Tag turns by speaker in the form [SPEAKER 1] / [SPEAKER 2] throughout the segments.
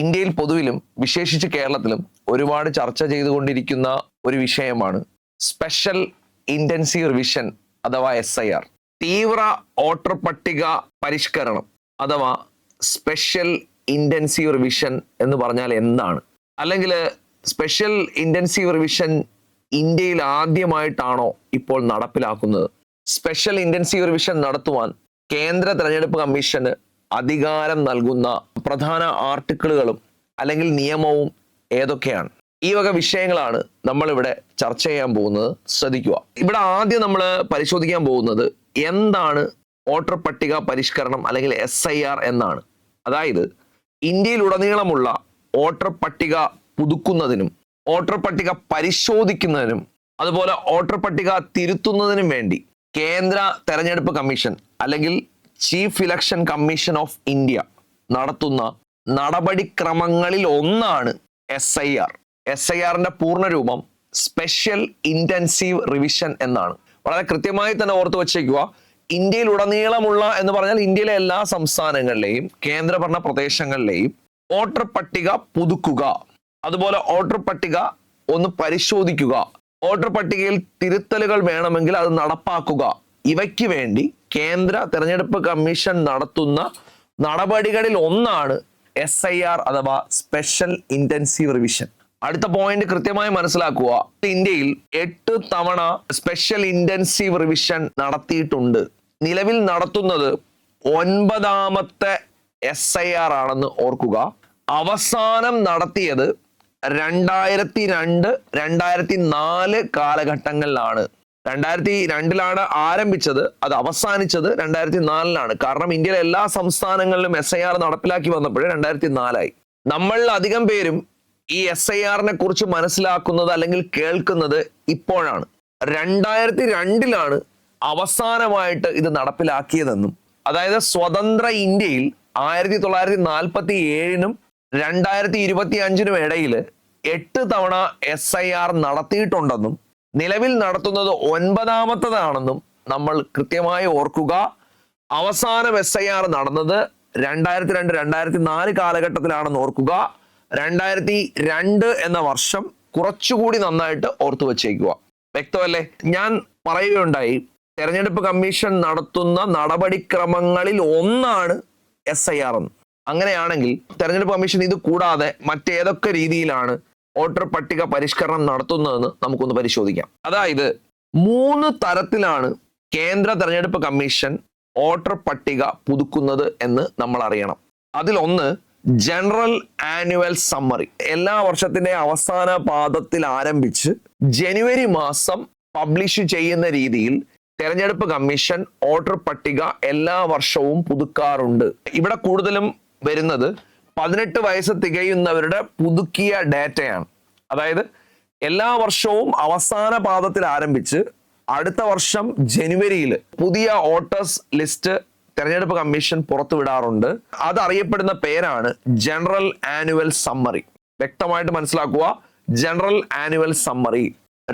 [SPEAKER 1] ഇന്ത്യയിൽ പൊതുവിലും വിശേഷിച്ച് കേരളത്തിലും ഒരുപാട് ചർച്ച ചെയ്തുകൊണ്ടിരിക്കുന്ന ഒരു വിഷയമാണ് സ്പെഷ്യൽ ഇന്റൻസീവ് റിവിഷൻ അഥവാ എസ് ഐ ആർ തീവ്ര ഓട്ടർ പട്ടിക പരിഷ്കരണം അഥവാ സ്പെഷ്യൽ ഇന്റൻസീവ് റിവിഷൻ എന്ന് പറഞ്ഞാൽ എന്താണ് അല്ലെങ്കിൽ സ്പെഷ്യൽ ഇന്റൻസീവ് റിവിഷൻ ഇന്ത്യയിൽ ആദ്യമായിട്ടാണോ ഇപ്പോൾ നടപ്പിലാക്കുന്നത് സ്പെഷ്യൽ ഇന്റൻസീവ് റിവിഷൻ നടത്തുവാൻ കേന്ദ്ര തെരഞ്ഞെടുപ്പ് കമ്മീഷന് അധികാരം നൽകുന്ന പ്രധാന ആർട്ടിക്കിളുകളും അല്ലെങ്കിൽ നിയമവും ഏതൊക്കെയാണ് ഈ വക വിഷയങ്ങളാണ് നമ്മളിവിടെ ചർച്ച ചെയ്യാൻ പോകുന്നത് ശ്രദ്ധിക്കുക ഇവിടെ ആദ്യം നമ്മൾ പരിശോധിക്കാൻ പോകുന്നത് എന്താണ് വോട്ടർ പട്ടിക പരിഷ്കരണം അല്ലെങ്കിൽ എസ് ഐ ആർ എന്നാണ് അതായത് ഇന്ത്യയിലുടനീളമുള്ള വോട്ടർ പട്ടിക പുതുക്കുന്നതിനും വോട്ടർ പട്ടിക പരിശോധിക്കുന്നതിനും അതുപോലെ വോട്ടർ പട്ടിക തിരുത്തുന്നതിനും വേണ്ടി കേന്ദ്ര തെരഞ്ഞെടുപ്പ് കമ്മീഷൻ അല്ലെങ്കിൽ chief election commission of India നടത്തുന്ന നടപടിക്രമങ്ങളിൽ ഒന്നാണ് S I R S I ആറിന്റെ പൂർണ്ണരൂപം സ്പെഷ്യൽ ഇന്റൻസീവ് റിവിഷൻ എന്നാണ് വളരെ കൃത്യമായി തന്നെ ഓർത്തു വച്ചേക്കുക ഇന്ത്യയിൽ ഉടനീളമുള്ള എന്ന് പറഞ്ഞാൽ ഇന്ത്യയിലെ എല്ലാ സംസ്ഥാനങ്ങളിലെയും കേന്ദ്രഭരണ പ്രദേശങ്ങളിലെയും വോട്ടർ പട്ടിക പുതുക്കുക അതുപോലെ വോട്ടർ പട്ടിക ഒന്ന് പരിശോധിക്കുക വോട്ടർ പട്ടികയിൽ തിരുത്തലുകൾ വേണമെങ്കിൽ അത് നടപ്പാക്കുക ഇവയ്ക്ക് വേണ്ടി കേന്ദ്ര തെരഞ്ഞെടുപ്പ് കമ്മീഷൻ നടത്തുന്ന നടപടികളിൽ ഒന്നാണ് എസ് ഐ ആർ അഥവാ സ്പെഷ്യൽ ഇന്റൻസീവ് റിവിഷൻ അടുത്ത പോയിന്റ് കൃത്യമായി മനസ്സിലാക്കുക ഇന്ത്യയിൽ എട്ട് തവണ സ്പെഷ്യൽ ഇന്റൻസീവ് റിവിഷൻ നടത്തിയിട്ടുണ്ട് നിലവിൽ നടത്തുന്നത് ഒൻപതാമത്തെ എസ് ഐ ആർ ആണെന്ന് ഓർക്കുക അവസാനം നടത്തിയത് രണ്ടായിരത്തി രണ്ട് രണ്ടായിരത്തി നാല് കാലഘട്ടങ്ങളിലാണ് രണ്ടായിരത്തി രണ്ടിലാണ് ആരംഭിച്ചത് അത് അവസാനിച്ചത് രണ്ടായിരത്തി നാലിലാണ് കാരണം ഇന്ത്യയിലെ എല്ലാ സംസ്ഥാനങ്ങളിലും എസ് ഐ ആർ നടപ്പിലാക്കി വന്നപ്പോൾ രണ്ടായിരത്തി നാലായി നമ്മളിൽ അധികം പേരും ഈ എസ് ഐ ആറിനെ കുറിച്ച് മനസ്സിലാക്കുന്നത് അല്ലെങ്കിൽ കേൾക്കുന്നത് ഇപ്പോഴാണ് രണ്ടായിരത്തി രണ്ടിലാണ് അവസാനമായിട്ട് ഇത് നടപ്പിലാക്കിയതെന്നും അതായത് സ്വതന്ത്ര ഇന്ത്യയിൽ ആയിരത്തി തൊള്ളായിരത്തി നാൽപ്പത്തി ഏഴിനും രണ്ടായിരത്തി ഇരുപത്തി അഞ്ചിനും ഇടയിൽ എട്ട് തവണ എസ് ഐ ആർ നടത്തിയിട്ടുണ്ടെന്നും നിലവിൽ നടത്തുന്നത് ഒൻപതാമത്തതാണെന്നും നമ്മൾ കൃത്യമായി ഓർക്കുക അവസാന എസ് ഐ ആർ നടന്നത് രണ്ടായിരത്തി രണ്ട് രണ്ടായിരത്തി നാല് കാലഘട്ടത്തിലാണെന്ന് ഓർക്കുക രണ്ടായിരത്തി രണ്ട് എന്ന വർഷം കുറച്ചുകൂടി നന്നായിട്ട് ഓർത്തു വച്ചേക്കുക വ്യക്തമല്ലേ ഞാൻ പറയുകയുണ്ടായി തെരഞ്ഞെടുപ്പ് കമ്മീഷൻ നടത്തുന്ന നടപടിക്രമങ്ങളിൽ ഒന്നാണ് എസ് ഐ ആർ എന്ന് അങ്ങനെയാണെങ്കിൽ തെരഞ്ഞെടുപ്പ് കമ്മീഷൻ ഇത് കൂടാതെ മറ്റേതൊക്കെ രീതിയിലാണ് വോട്ടർ പട്ടിക പരിഷ്കരണം നടത്തുന്നതെന്ന് നമുക്കൊന്ന് പരിശോധിക്കാം അതായത് മൂന്ന് തരത്തിലാണ് കേന്ദ്ര തെരഞ്ഞെടുപ്പ് കമ്മീഷൻ വോട്ടർ പട്ടിക പുതുക്കുന്നത് എന്ന് നമ്മൾ അറിയണം അതിലൊന്ന് ജനറൽ ആനുവൽ സമ്മറി എല്ലാ വർഷത്തിന്റെ അവസാന പാദത്തിൽ ആരംഭിച്ച് ജനുവരി മാസം പബ്ലിഷ് ചെയ്യുന്ന രീതിയിൽ തെരഞ്ഞെടുപ്പ് കമ്മീഷൻ വോട്ടർ പട്ടിക എല്ലാ വർഷവും പുതുക്കാറുണ്ട് ഇവിടെ കൂടുതലും വരുന്നത് പതിനെട്ട് വയസ്സ് തികയുന്നവരുടെ പുതുക്കിയ ഡാറ്റയാണ് അതായത് എല്ലാ വർഷവും അവസാന പാദത്തിൽ ആരംഭിച്ച് അടുത്ത വർഷം ജനുവരിയിൽ പുതിയ വോട്ടേഴ്സ് ലിസ്റ്റ് തെരഞ്ഞെടുപ്പ് കമ്മീഷൻ പുറത്തുവിടാറുണ്ട് അത് അറിയപ്പെടുന്ന പേരാണ് ജനറൽ ആനുവൽ സമ്മറി വ്യക്തമായിട്ട് മനസ്സിലാക്കുക ജനറൽ ആനുവൽ സമ്മറി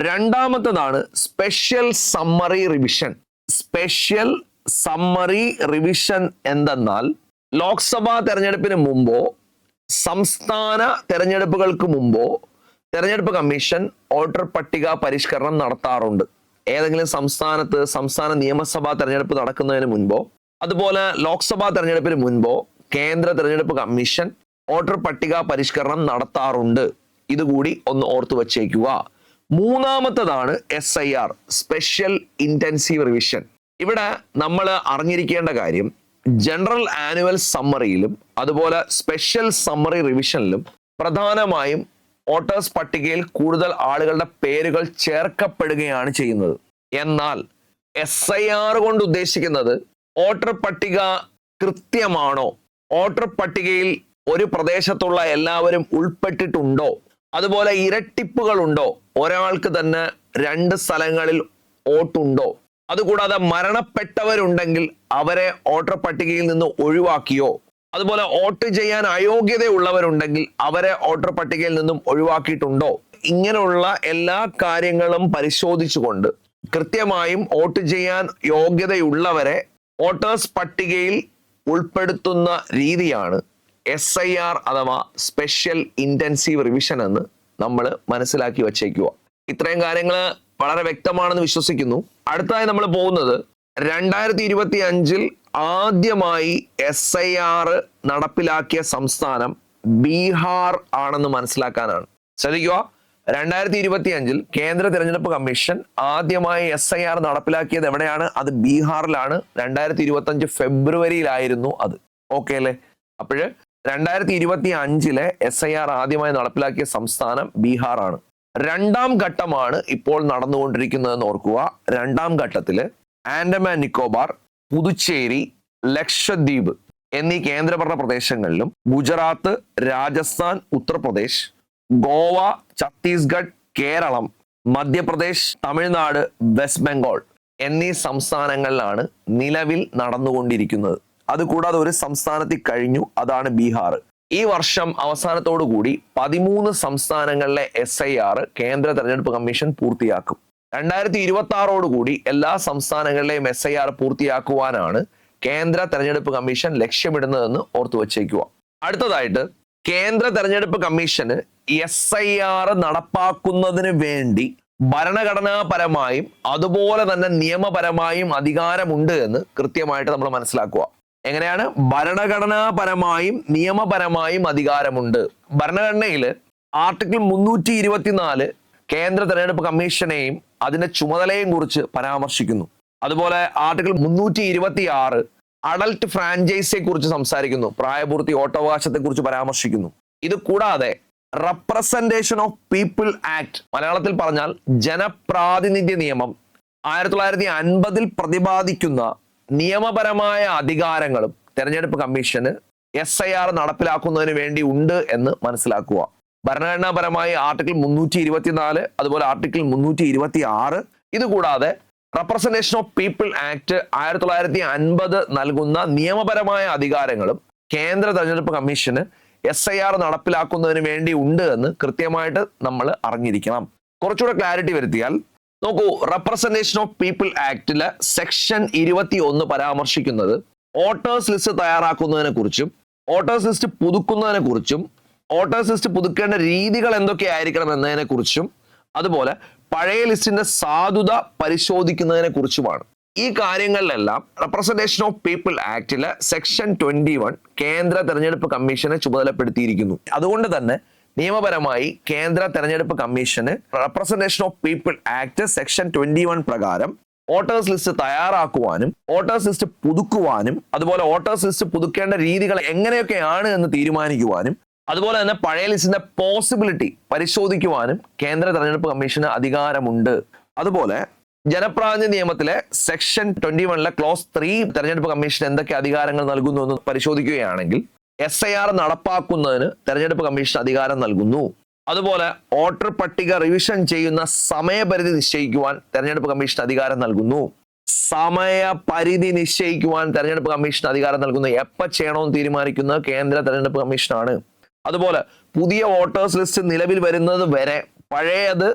[SPEAKER 1] രണ്ടാമത്തതാണ് special summary revision special summary revision എന്തെന്നാൽ ലോക്സഭാ തെരഞ്ഞെടുപ്പിന് മുമ്പോ സംസ്ഥാന തെരഞ്ഞെടുപ്പുകൾക്ക് മുമ്പോ തെരഞ്ഞെടുപ്പ് കമ്മീഷൻ വോട്ടർ പട്ടിക പരിഷ്കരണം നടത്താറുണ്ട് ഏതെങ്കിലും സംസ്ഥാനത്ത് സംസ്ഥാന നിയമസഭാ തെരഞ്ഞെടുപ്പ് നടക്കുന്നതിന് മുൻപോ അതുപോലെ ലോക്സഭാ തെരഞ്ഞെടുപ്പിന് മുൻപോ കേന്ദ്ര തെരഞ്ഞെടുപ്പ് കമ്മീഷൻ വോട്ടർ പട്ടിക പരിഷ്കരണം നടത്താറുണ്ട് ഇതുകൂടി ഒന്ന് ഓർത്തു വച്ചേക്കുക മൂന്നാമത്തതാണ് S I R special intensive revision ഇവിടെ നമ്മൾ അറിഞ്ഞിരിക്കേണ്ട കാര്യം ജനറൽ ആനുവൽ സമ്മറിയിലും അതുപോലെ സ്പെഷ്യൽ സമ്മറി റിവിഷനിലും പ്രധാനമായും വോട്ടേഴ്സ് പട്ടികയിൽ കൂടുതൽ ആളുകളുടെ പേരുകൾ ചേർക്കപ്പെടുകയാണ് ചെയ്യുന്നത് എന്നാൽ എസ് ഐ ആർ കൊണ്ട് ഉദ്ദേശിക്കുന്നത് വോട്ടർ പട്ടിക കൃത്യമാണോ വോട്ടർ പട്ടികയിൽ ഒരു പ്രദേശത്തുള്ള എല്ലാവരും ഉൾപ്പെട്ടിട്ടുണ്ടോ അതുപോലെ ഇരട്ടിപ്പുകളുണ്ടോ ഒരാൾക്ക് തന്നെ രണ്ട് സ്ഥലങ്ങളിൽ വോട്ടുണ്ടോ അതുകൂടാതെ മരണപ്പെട്ടവരുണ്ടെങ്കിൽ അവരെ വോട്ടർ പട്ടികയിൽ നിന്ന് ഒഴിവാക്കിയോ അതുപോലെ വോട്ട് ചെയ്യാൻ അയോഗ്യതയുള്ളവരുണ്ടെങ്കിൽ അവരെ വോട്ടർ പട്ടികയിൽ നിന്നും ഒഴിവാക്കിയിട്ടുണ്ടോ ഇങ്ങനെയുള്ള എല്ലാ കാര്യങ്ങളും പരിശോധിച്ചുകൊണ്ട് കൃത്യമായും വോട്ട് ചെയ്യാൻ യോഗ്യതയുള്ളവരെ വോട്ടേഴ്സ് പട്ടികയിൽ ഉൾപ്പെടുത്തുന്ന രീതിയാണ് എസ് ഐ ആർ അഥവാ സ്പെഷ്യൽ ഇൻറ്റൻസീവ് റിവിഷൻ എന്ന് നമ്മൾ മനസ്സിലാക്കി വച്ചേക്കുക ഇത്രയും കാര്യങ്ങൾ വളരെ വ്യക്തമാണെന്ന് വിശ്വസിക്കുന്നു അടുത്തായി നമ്മൾ പോകുന്നത് രണ്ടായിരത്തി ഇരുപത്തി അഞ്ചിൽ ആദ്യമായി എസ് ഐ ആർ നടപ്പിലാക്കിയ സംസ്ഥാനം ബീഹാർ ആണെന്ന് മനസ്സിലാക്കാനാണ് ശ്രദ്ധിക്കുക രണ്ടായിരത്തി ഇരുപത്തി അഞ്ചിൽ കേന്ദ്ര തിരഞ്ഞെടുപ്പ് കമ്മീഷൻ ആദ്യമായി എസ് ഐ ആർ നടപ്പിലാക്കിയത് എവിടെയാണ് അത് ബീഹാറിലാണ് രണ്ടായിരത്തി ഇരുപത്തി അഞ്ച് ഫെബ്രുവരിയിലായിരുന്നു അത് ഓക്കെ അല്ലേ അപ്പോഴ് രണ്ടായിരത്തി ഇരുപത്തി അഞ്ചിലെ എസ് ഐ ആർ ആദ്യമായി നടപ്പിലാക്കിയ സംസ്ഥാനം ബീഹാറാണ് രണ്ടാം ഘട്ടമാണ് ഇപ്പോൾ നടന്നുകൊണ്ടിരിക്കുന്നതെന്ന് ഓർക്കുക രണ്ടാം ഘട്ടത്തിൽ ആൻഡമാൻ നിക്കോബാർ പുതുച്ചേരി ലക്ഷദ്വീപ് എന്നീ കേന്ദ്രഭരണ പ്രദേശങ്ങളിലും ഗുജറാത്ത് രാജസ്ഥാൻ ഉത്തർപ്രദേശ് ഗോവ ഛത്തീസ്ഗഡ് കേരളം മധ്യപ്രദേശ് തമിഴ്നാട് വെസ്റ്റ് ബംഗാൾ എന്നീ സംസ്ഥാനങ്ങളിലാണ് നിലവിൽ നടന്നുകൊണ്ടിരിക്കുന്നത് അതുകൂടാതെ ഒരു സംസ്ഥാനത്തിൽ കഴിഞ്ഞു അതാണ് ബീഹാർ ഈ വർഷം അവസാനത്തോടു കൂടി പതിമൂന്ന് സംസ്ഥാനങ്ങളിലെ എസ് ഐ ആർ കേന്ദ്ര തെരഞ്ഞെടുപ്പ് കമ്മീഷൻ പൂർത്തിയാക്കും രണ്ടായിരത്തി ഇരുപത്തി കൂടി എല്ലാ സംസ്ഥാനങ്ങളിലെയും എസ് ഐ ആർ പൂർത്തിയാക്കുവാനാണ് കേന്ദ്ര തെരഞ്ഞെടുപ്പ് കമ്മീഷൻ ലക്ഷ്യമിടുന്നതെന്ന് ഓർത്തു വച്ചേക്കുക അടുത്തതായിട്ട് കേന്ദ്ര തെരഞ്ഞെടുപ്പ് കമ്മീഷന് എസ് ഐ ആർ നടപ്പാക്കുന്നതിന് വേണ്ടി ഭരണഘടനാപരമായും അതുപോലെ തന്നെ നിയമപരമായും അധികാരമുണ്ട് എന്ന് കൃത്യമായിട്ട് നമ്മൾ മനസ്സിലാക്കുക എങ്ങനെയാണ് ഭരണഘടനാപരമായും നിയമപരമായും അധികാരമുണ്ട് ഭരണഘടനയിൽ ആർട്ടിക്കിൾ മുന്നൂറ്റി ഇരുപത്തിനാല് കേന്ദ്ര തെരഞ്ഞെടുപ്പ് കമ്മീഷനെയും അതിന്റെ ചുമതലയെയും കുറിച്ച് പരാമർശിക്കുന്നു അതുപോലെ ആർട്ടിക്കിൾ മുന്നൂറ്റി ഇരുപത്തി ആറ് അഡൽട്ട് ഫ്രാഞ്ചൈസിയെ കുറിച്ച് സംസാരിക്കുന്നു പ്രായപൂർത്തി ഓട്ടവകാശത്തെ കുറിച്ച് പരാമർശിക്കുന്നു ഇത് കൂടാതെ റെപ്രസെന്റേഷൻ ഓഫ് പീപ്പിൾ ആക്ട് മലയാളത്തിൽ പറഞ്ഞാൽ ജനപ്രാതിനിധ്യ നിയമം ആയിരത്തി തൊള്ളായിരത്തി അൻപതിൽ പ്രതിപാദിക്കുന്ന നിയമപരമായ അധികാരങ്ങളും തെരഞ്ഞെടുപ്പ് കമ്മീഷന് എസ് ഐ ആർ നടപ്പിലാക്കുന്നതിന് വേണ്ടി ഉണ്ട് എന്ന് മനസ്സിലാക്കുക ഭരണഘടനാപരമായി ആർട്ടിക്കിൾ മുന്നൂറ്റി ഇരുപത്തിനാല് അതുപോലെ ആർട്ടിക്കിൾ മുന്നൂറ്റി ഇരുപത്തി ആറ് ഇതുകൂടാതെ റെപ്രസെൻറ്റേഷൻ ഓഫ് പീപ്പിൾ ആക്ട് ആയിരത്തി തൊള്ളായിരത്തി അൻപത് നൽകുന്ന നിയമപരമായ അധികാരങ്ങളും കേന്ദ്ര തെരഞ്ഞെടുപ്പ് കമ്മീഷന് എസ് ഐ ആർ നടപ്പിലാക്കുന്നതിന് വേണ്ടി ഉണ്ട് എന്ന് കൃത്യമായിട്ട് നമ്മൾ അറിഞ്ഞിരിക്കണം കുറച്ചുകൂടെ ക്ലാരിറ്റി വരുത്തിയാൽ നോക്കൂ റെപ്രസെൻറ്റേഷൻ ഓഫ് പീപ്പിൾ ആക്ടിലെ സെക്ഷൻ ഇരുപത്തി ഒന്ന് പരാമർശിക്കുന്നത് വോട്ടേഴ്സ് ലിസ്റ്റ് തയ്യാറാക്കുന്നതിനെ കുറിച്ചും വോട്ടേഴ്സ് ലിസ്റ്റ് പുതുക്കുന്നതിനെ കുറിച്ചും വോട്ടേഴ്സ് ലിസ്റ്റ് പുതുക്കേണ്ട രീതികൾ എന്തൊക്കെയായിരിക്കണം എന്നതിനെ കുറിച്ചും അതുപോലെ പഴയ ലിസ്റ്റിന്റെ സാധുത പരിശോധിക്കുന്നതിനെ കുറിച്ചുമാണ് ഈ കാര്യങ്ങളിലെല്ലാം റെപ്രസെൻറ്റേഷൻ ഓഫ് പീപ്പിൾ ആക്ടിലെ സെക്ഷൻ ട്വന്റി കേന്ദ്ര തെരഞ്ഞെടുപ്പ് കമ്മീഷനെ ചുമതലപ്പെടുത്തിയിരിക്കുന്നു അതുകൊണ്ട് തന്നെ നിയമപരമായി കേന്ദ്ര തെരഞ്ഞെടുപ്പ് കമ്മീഷന് representation of people act section twenty one പ്രകാരം വോട്ടേഴ്സ് ലിസ്റ്റ് തയ്യാറാക്കുവാനും വോട്ടേഴ്സ് ലിസ്റ്റ് പുതുക്കുവാനും അതുപോലെ വോട്ടേഴ്സ് ലിസ്റ്റ് പുതുക്കേണ്ട രീതികൾ എങ്ങനെയൊക്കെയാണ് എന്ന് തീരുമാനിക്കുവാനും അതുപോലെ തന്നെ പഴയ ലിസ്റ്റിന്റെ പോസിബിലിറ്റി പരിശോധിക്കുവാനും കേന്ദ്ര തെരഞ്ഞെടുപ്പ് കമ്മീഷന് അധികാരമുണ്ട് അതുപോലെ ജനപ്രാതിനിധ്യ നിയമത്തിലെ സെക്ഷൻ ട്വന്റി വണിലെ ക്ലോസ് ത്രീ തെരഞ്ഞെടുപ്പ് കമ്മീഷൻ എന്തൊക്കെ അധികാരങ്ങൾ നൽകുന്നു എന്ന് പരിശോധിക്കുകയാണെങ്കിൽ എസ് ഐ ആർ നടപ്പാക്കുന്നതിന് തെരഞ്ഞെടുപ്പ് കമ്മീഷൻ അധികാരം നൽകുന്നു അതുപോലെ വോട്ടർ പട്ടിക റിവിഷൻ ചെയ്യുന്ന സമയപരിധി നിശ്ചയിക്കുവാൻ തെരഞ്ഞെടുപ്പ് കമ്മീഷൻ അധികാരം നൽകുന്നു സമയപരിധി നിശ്ചയിക്കുവാൻ തെരഞ്ഞെടുപ്പ് കമ്മീഷൻ അധികാരം നൽകുന്നു എപ്പോൾ ചെയ്യണമെന്ന് തീരുമാനിക്കുന്നത് കേന്ദ്ര തെരഞ്ഞെടുപ്പ് കമ്മീഷനാണ് അതുപോലെ പുതിയ വോട്ടേഴ്സ് ലിസ്റ്റ് നിലവിൽ വരുന്നത് വരെ പഴയത്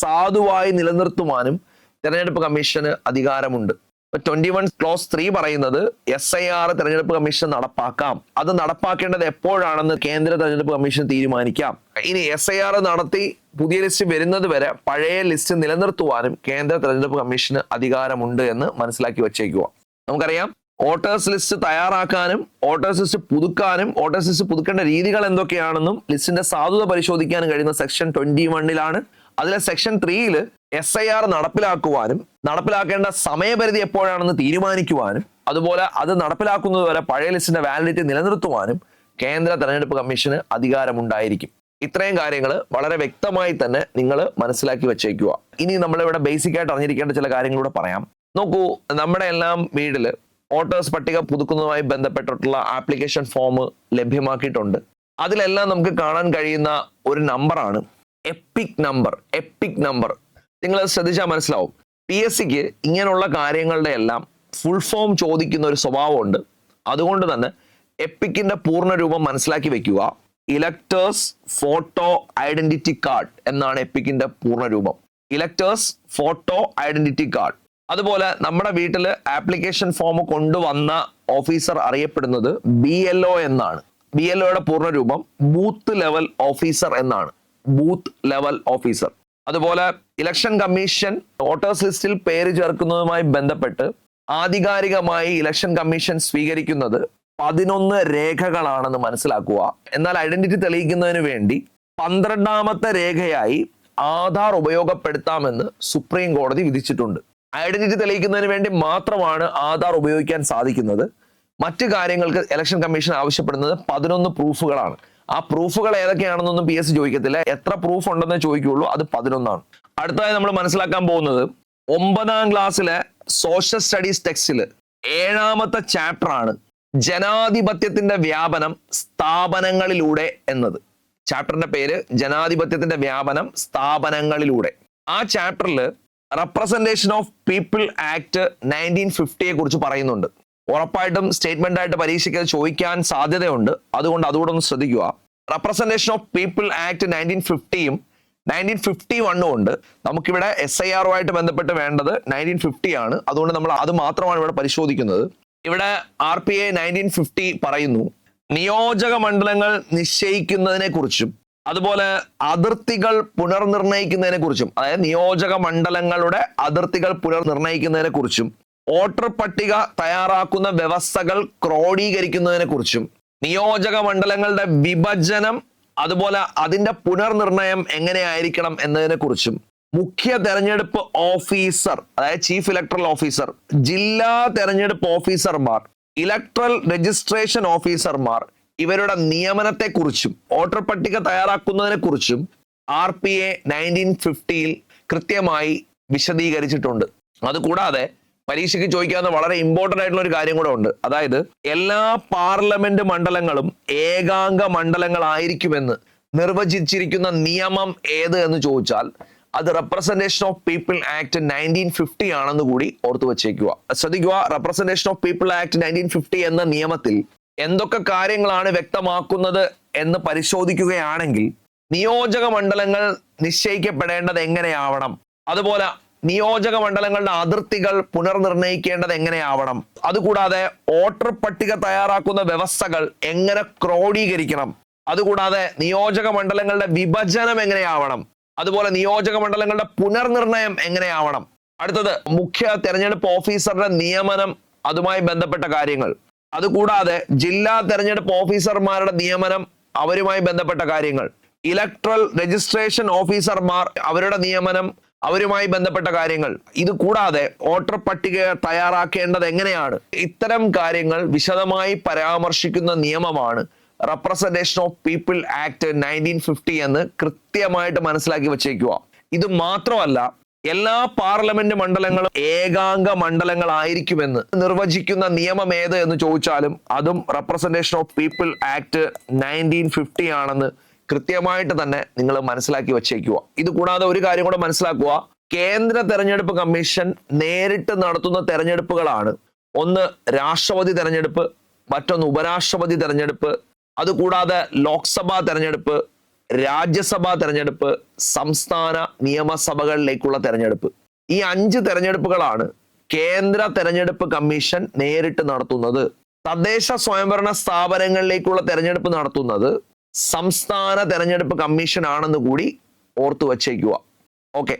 [SPEAKER 1] സാധുവായി നിലനിർത്തുവാനും തെരഞ്ഞെടുപ്പ് കമ്മീഷന് അധികാരമുണ്ട് ട്വന്റി വൺ ക്ലോസ് ത്രീ പറയുന്നത് എസ് ഐ ആർ തെരഞ്ഞെടുപ്പ് കമ്മീഷൻ നടപ്പാക്കാം അത് നടപ്പാക്കേണ്ടത് എപ്പോഴാണെന്ന് കേന്ദ്ര തെരഞ്ഞെടുപ്പ് കമ്മീഷൻ തീരുമാനിക്കാം ഇനി എസ് ഐ ആർ നടത്തി പുതിയ ലിസ്റ്റ് വരുന്നത് വരെ പഴയ ലിസ്റ്റ് നിലനിർത്തുവാനും കേന്ദ്ര തെരഞ്ഞെടുപ്പ് കമ്മീഷന് അധികാരമുണ്ട് എന്ന് മനസ്സിലാക്കി വച്ചേക്കുക നമുക്കറിയാം വോട്ടേഴ്സ് ലിസ്റ്റ് തയ്യാറാക്കാനും വോട്ടേഴ്സ് ലിസ്റ്റ് പുതുക്കാനും വോട്ടേഴ്സ് ലിസ്റ്റ് പുതുക്കേണ്ട രീതികൾ എന്തൊക്കെയാണെന്നും ലിസ്റ്റിന്റെ സാധുത പരിശോധിക്കാനും കഴിയുന്ന സെക്ഷൻ ട്വന്റി വണ്ണിലാണ് അതിലെ സെക്ഷൻ ത്രീയിൽ എസ് ഐ ആർ നടപ്പിലാക്കുവാനും നടപ്പിലാക്കേണ്ട സമയപരിധി എപ്പോഴാണെന്ന് തീരുമാനിക്കുവാനും അതുപോലെ അത് നടപ്പിലാക്കുന്നത് വരെ പഴയ ലിസ്റ്റിന്റെ വാലിഡിറ്റി നിലനിർത്തുവാനും കേന്ദ്ര തെരഞ്ഞെടുപ്പ് കമ്മീഷന് അധികാരമുണ്ടായിരിക്കും ഇത്രയും കാര്യങ്ങൾ വളരെ വ്യക്തമായി തന്നെ നിങ്ങൾ മനസ്സിലാക്കി വെച്ചേക്കുക ഇനി നമ്മളിവിടെ ബേസിക് ആയിട്ട് അറിഞ്ഞിരിക്കേണ്ട ചില കാര്യങ്ങളൂടെ പറയാം നോക്കൂ നമ്മുടെ എല്ലാം വീട്ടിൽ വോട്ടേഴ്സ് പട്ടിക പുതുക്കുന്നതുമായി ബന്ധപ്പെട്ടിട്ടുള്ള ആപ്ലിക്കേഷൻ ഫോം ലഭ്യമാക്കിയിട്ടുണ്ട് അതിലെല്ലാം നമുക്ക് കാണാൻ കഴിയുന്ന ഒരു നമ്പറാണ് എപ്പിക് നമ്പർ എപ്പിക് നമ്പർ നിങ്ങൾ ശ്രദ്ധിച്ചാൽ മനസ്സിലാവും പി എസ് സിക്ക് ഇങ്ങനെയുള്ള കാര്യങ്ങളുടെ എല്ലാം ഫുൾ ഫോം ചോദിക്കുന്ന ഒരു സ്വഭാവമുണ്ട് അതുകൊണ്ട് തന്നെ എപ്പിക്കിന്റെ രൂപം മനസ്സിലാക്കി വെക്കുക ഇലക്ടേഴ്സ് ഫോട്ടോ ഐഡന്റിറ്റി കാർഡ് എന്നാണ് എപ്പിക്കിന്റെ രൂപം ഇലക്ടേഴ്സ് ഫോട്ടോ ഐഡന്റിറ്റി കാർഡ് അതുപോലെ നമ്മുടെ വീട്ടിൽ ആപ്ലിക്കേഷൻ ഫോം കൊണ്ടുവന്ന ഓഫീസർ അറിയപ്പെടുന്നത് ബി എൽ ഒ എന്നാണ് ബി എൽ ഒയുടെ രൂപം ബൂത്ത് ലെവൽ ഓഫീസർ എന്നാണ് ബൂത്ത് ലെവൽ ഓഫീസർ അതുപോലെ ഇലക്ഷൻ കമ്മീഷൻ വോട്ടേഴ്സ് ലിസ്റ്റിൽ പേര് ചേർക്കുന്നതുമായി ബന്ധപ്പെട്ട് ആധികാരികമായി ഇലക്ഷൻ കമ്മീഷൻ സ്വീകരിക്കുന്നത് പതിനൊന്ന് രേഖകളാണെന്ന് മനസ്സിലാക്കുക എന്നാൽ ഐഡന്റിറ്റി തെളിയിക്കുന്നതിന് വേണ്ടി പന്ത്രണ്ടാമത്തെ രേഖയായി ആധാർ ഉപയോഗപ്പെടുത്താമെന്ന് സുപ്രീം കോടതി വിധിച്ചിട്ടുണ്ട് ഐഡന്റിറ്റി തെളിയിക്കുന്നതിന് വേണ്ടി മാത്രമാണ് ആധാർ ഉപയോഗിക്കാൻ സാധിക്കുന്നത് മറ്റു കാര്യങ്ങൾക്ക് ഇലക്ഷൻ കമ്മീഷൻ ആവശ്യപ്പെടുന്നത് പതിനൊന്ന് പ്രൂഫുകളാണ് ആ പ്രൂഫുകൾ ഏതൊക്കെയാണെന്നൊന്നും പി എസ് ചോദിക്കത്തില്ല എത്ര പ്രൂഫ് ഉണ്ടെന്ന് ചോദിക്കുകയുള്ളൂ അത് പതിനൊന്നാണ് അടുത്തതായി നമ്മൾ മനസ്സിലാക്കാൻ പോകുന്നത് ഒമ്പതാം ക്ലാസ്സിലെ സോഷ്യൽ സ്റ്റഡീസ് ടെക്സ്റ്റില് ഏഴാമത്തെ ചാപ്റ്റർ ആണ് ജനാധിപത്യത്തിന്റെ വ്യാപനം സ്ഥാപനങ്ങളിലൂടെ എന്നത് ചാപ്റ്ററിന്റെ പേര് ജനാധിപത്യത്തിന്റെ വ്യാപനം സ്ഥാപനങ്ങളിലൂടെ ആ ചാപ്റ്ററിൽ representation of people act nineteen ഫിഫ്റ്റിയെ കുറിച്ച് പറയുന്നുണ്ട് ഉറപ്പായിട്ടും സ്റ്റേറ്റ്മെന്റ് ആയിട്ട് പരീക്ഷയ്ക്ക് ചോദിക്കാൻ സാധ്യതയുണ്ട് അതുകൊണ്ട് അതുകൂടെ ഒന്ന് ശ്രദ്ധിക്കുക representation of people act nineteen ഫിഫ്റ്റിയും നയൻറ്റീൻ ഫിഫ്റ്റി വണ്ണും ഉണ്ട് നമുക്കിവിടെ എസ് ഐ ആയിട്ട് ബന്ധപ്പെട്ട് വേണ്ടത് നയൻറ്റീൻ ഫിഫ്റ്റി ആണ് അതുകൊണ്ട് നമ്മൾ അത് മാത്രമാണ് ഇവിടെ പരിശോധിക്കുന്നത് ഇവിടെ R P A nineteen fifty പറയുന്നു നിയോജക മണ്ഡലങ്ങൾ നിശ്ചയിക്കുന്നതിനെ കുറിച്ചും അതുപോലെ അതിർത്തികൾ പുനർനിർണയിക്കുന്നതിനെ കുറിച്ചും അതായത് നിയോജക മണ്ഡലങ്ങളുടെ അതിർത്തികൾ പുനർനിർണയിക്കുന്നതിനെ കുറിച്ചും വോട്ടർ പട്ടിക തയ്യാറാക്കുന്ന വ്യവസ്ഥകൾ ക്രോഡീകരിക്കുന്നതിനെ കുറിച്ചും നിയോജക മണ്ഡലങ്ങളുടെ വിഭജനം അതുപോലെ അതിന്റെ പുനർനിർണയം എങ്ങനെയായിരിക്കണം എന്നതിനെ കുറിച്ചും മുഖ്യ തെരഞ്ഞെടുപ്പ് ഓഫീസർ അതായത് ചീഫ് ഇലക്ട്രൽ ഓഫീസർ ജില്ലാ തെരഞ്ഞെടുപ്പ് ഓഫീസർമാർ ഇലക്ട്രൽ രജിസ്ട്രേഷൻ ഓഫീസർമാർ ഇവരുടെ നിയമനത്തെക്കുറിച്ചും വോട്ടർ പട്ടിക തയ്യാറാക്കുന്നതിനെ കുറിച്ചും ആർ പി എ നയൻറ്റീൻ ഫിഫ്റ്റിയിൽ കൃത്യമായി വിശദീകരിച്ചിട്ടുണ്ട് അതുകൂടാതെ പരീക്ഷയ്ക്ക് ചോദിക്കാവുന്ന വളരെ ഇമ്പോർട്ടൻ്റ് ആയിട്ടുള്ള ഒരു കാര്യം കൂടെ ഉണ്ട് അതായത് എല്ലാ പാർലമെന്റ് മണ്ഡലങ്ങളും ഏകാംഗ മണ്ഡലങ്ങളായിരിക്കുമെന്ന് നിർവചിച്ചിരിക്കുന്ന നിയമം ഏത് എന്ന് ചോദിച്ചാൽ അത് representation of people act nineteen fifty ആണെന്ന് കൂടി ഓർത്തു വച്ചേക്കുക ശ്രദ്ധിക്കുക representation of people act nineteen fifty എന്ന നിയമത്തിൽ എന്തൊക്കെ കാര്യങ്ങളാണ് വ്യക്തമാക്കുന്നത് എന്ന് പരിശോധിക്കുകയാണെങ്കിൽ നിയോജക മണ്ഡലങ്ങൾ നിശ്ചയിക്കപ്പെടേണ്ടത് എങ്ങനെയാവണം അതുപോലെ നിയോജക മണ്ഡലങ്ങളുടെ അതിർത്തികൾ പുനർനിർണയിക്കേണ്ടത് എങ്ങനെയാവണം അതുകൂടാതെ വോട്ടർ പട്ടിക തയ്യാറാക്കുന്ന വ്യവസ്ഥകൾ എങ്ങനെ ക്രോഡീകരിക്കണം അതുകൂടാതെ നിയോജക മണ്ഡലങ്ങളുടെ വിഭജനം എങ്ങനെയാവണം അതുപോലെ നിയോജക മണ്ഡലങ്ങളുടെ പുനർനിർണയം എങ്ങനെയാവണം അടുത്തത് മുഖ്യ തെരഞ്ഞെടുപ്പ് ഓഫീസറുടെ നിയമനം അതുമായി ബന്ധപ്പെട്ട കാര്യങ്ങൾ അതുകൂടാതെ ജില്ലാ തെരഞ്ഞെടുപ്പ് ഓഫീസർമാരുടെ നിയമനം അവരുമായി ബന്ധപ്പെട്ട കാര്യങ്ങൾ ഇലക്ട്രൽ രജിസ്ട്രേഷൻ ഓഫീസർമാർ അവരുടെ നിയമനം അവരുമായി ബന്ധപ്പെട്ട കാര്യങ്ങൾ ഇത് കൂടാതെ വോട്ടർ പട്ടിക തയ്യാറാക്കേണ്ടത് എങ്ങനെയാണ് ഇത്തരം കാര്യങ്ങൾ വിശദമായി പരാമർശിക്കുന്ന നിയമമാണ് representation of people act nineteen fifty എന്ന് കൃത്യമായിട്ട് മനസ്സിലാക്കി വെച്ചേക്കുക ഇത് മാത്രമല്ല എല്ലാ പാർലമെന്റ് മണ്ഡലങ്ങളും ഏകാംഗ മണ്ഡലങ്ങളായിരിക്കുമെന്ന് നിർവചിക്കുന്ന നിയമം ഏത് എന്ന് ചോദിച്ചാലും അതും representation of people act nineteen fifty ആണെന്ന് കൃത്യമായിട്ട് തന്നെ നിങ്ങൾ മനസ്സിലാക്കി വെച്ചേക്കുക ഇത് കൂടാതെ ഒരു കാര്യം കൂടെ മനസ്സിലാക്കുക കേന്ദ്ര തെരഞ്ഞെടുപ്പ് കമ്മീഷൻ നേരിട്ട് നടത്തുന്ന തെരഞ്ഞെടുപ്പുകളാണ് ഒന്ന് രാഷ്ട്രപതി തെരഞ്ഞെടുപ്പ് മറ്റൊന്ന് ഉപരാഷ്ട്രപതി തെരഞ്ഞെടുപ്പ് അതുകൂടാതെ ലോക്സഭാ തെരഞ്ഞെടുപ്പ് രാജ്യസഭാ തെരഞ്ഞെടുപ്പ് സംസ്ഥാന നിയമസഭകളിലേക്കുള്ള തെരഞ്ഞെടുപ്പ് ഈ അഞ്ച് തെരഞ്ഞെടുപ്പുകളാണ് കേന്ദ്ര തെരഞ്ഞെടുപ്പ് കമ്മീഷൻ നേരിട്ട് നടത്തുന്നത് തദ്ദേശ സ്വയംഭരണ സ്ഥാപനങ്ങളിലേക്കുള്ള തെരഞ്ഞെടുപ്പ് നടത്തുന്നത് സംസ്ഥാന തെരഞ്ഞെടുപ്പ് കമ്മീഷൻ ആണെന്ന് കൂടി ഓർത്തു വച്ചേക്കുക ഓക്കെ